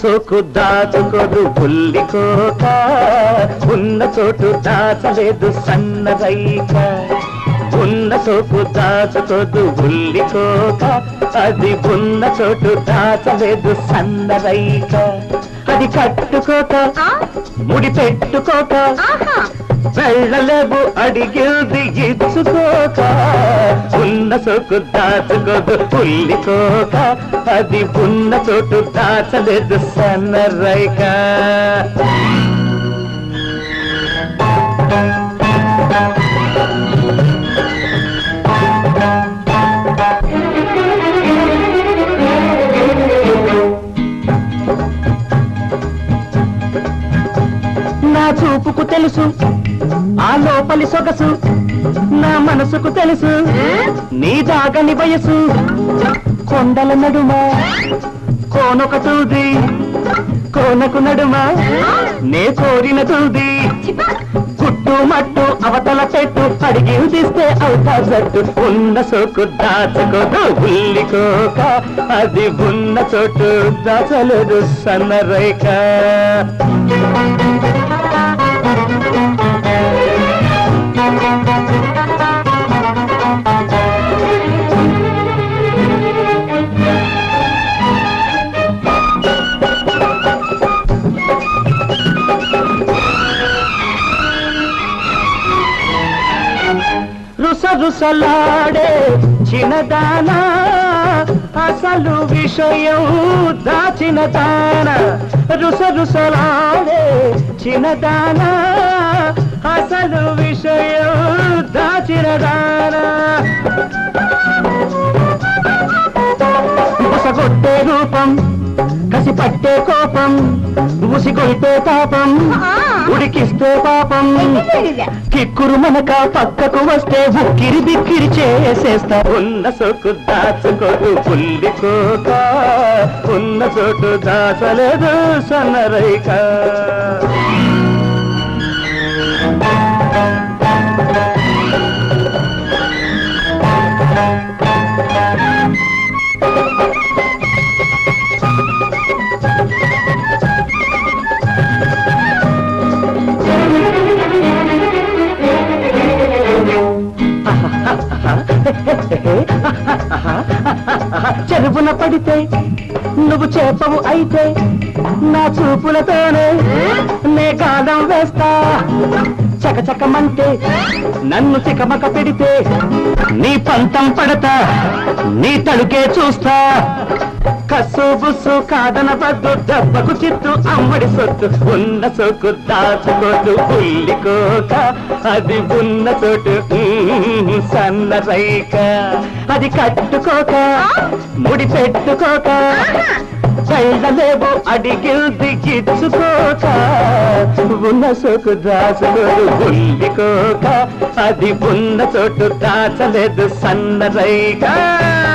సోకు దాచుకోదు పుల్లికోక ఉన్న చోటు దాచలేదు సన్నరైక ఉన్న సోకు దాచుకోదు ఉల్లికోక అది ఉన్న చోటు దాచలేదు సన్నరైక అది కట్టుకోక? ముడి పెట్టుకోక వెళ్ళలేవు అడిగింది ఉన్న సోకు దాచుకోదు. పుల్లికోక అది ఉన్న చోటు దాచలేదు సన్నరైక. నా చూపుకు తెలుసు ఆ లోపలి సొగసు నా మనసుకు తెలుసు. నీ దాగని వయసు. కొండల నడుమ కోనొక తూది కోనకు నడుమ. నే కోరిన తూది గుట్టు మట్టు అవతల పెట్టు అడిగి తీస్తే అవుతా జట్టు. ఉన్న సోకు దాచుకోదు ఉల్లికోక అది ఉన్న చోటు దాచలేదు సన్నరేఖ రుస రుసలాడే చిన్నదానా అసలు విషయం దాచిన దాన. రుస రుసలాడే చిన్నదానా అసలు ఉసగొట్టే రూపం. కసి పట్టే కోపం. ఉసిగొల్పే ఆ. ఉడికిస్తే పాపం. కిక్కురు మనక పక్కకు వస్తే ఉక్కిరి బిక్కిరి చేసేస్తా. ఉన్న సోకు దాచుకోదు పుల్లికోక ఉన్న చోటు దాచలేదు సన్నరైక. చెరుపున పడితే నువ్వు చేపవు అయితే నా చూపులతోనే నే కాదం వేస్తా. చకచకమంటే నన్ను చికమక పెడితే నీ పంతం పడతా నీ తడుకే చూస్తా. కసు బుస్సు కాదన పద్దు దెబ్బకు చిత్తు అమ్మడి సొత్తు ఉన్న సొక్కు దాచుకోదు పుల్లికోక అది ఉన్న చోటు సన్న రైక అది కట్టుకోక. పెట్టుకోక. వెళ్ళలేవు అడిగిల్ది గిచ్చుకోక. ఉన్న సోకు దాచుకోదు పుల్లికోక అది ఉన్న చోటు దాచలేదు సన్న